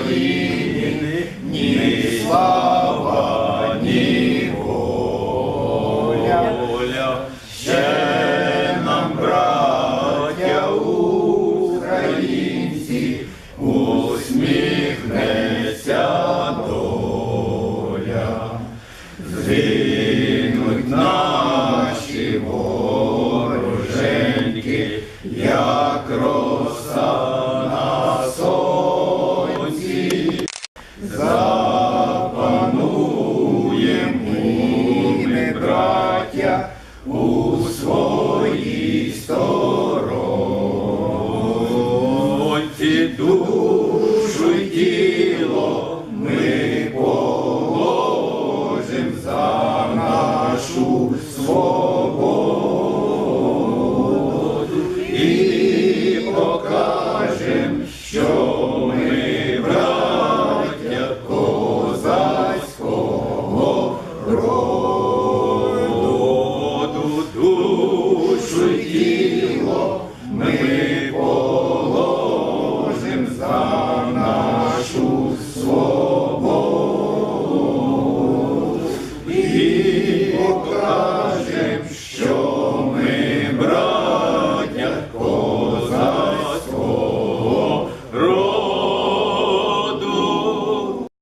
Україні, ні слава, ні воля. Ще нам, браття українці, усміхнеться доля. Згинуть наші вороженьки, як роса сторонці душу й тіло ми положим за нашу свободу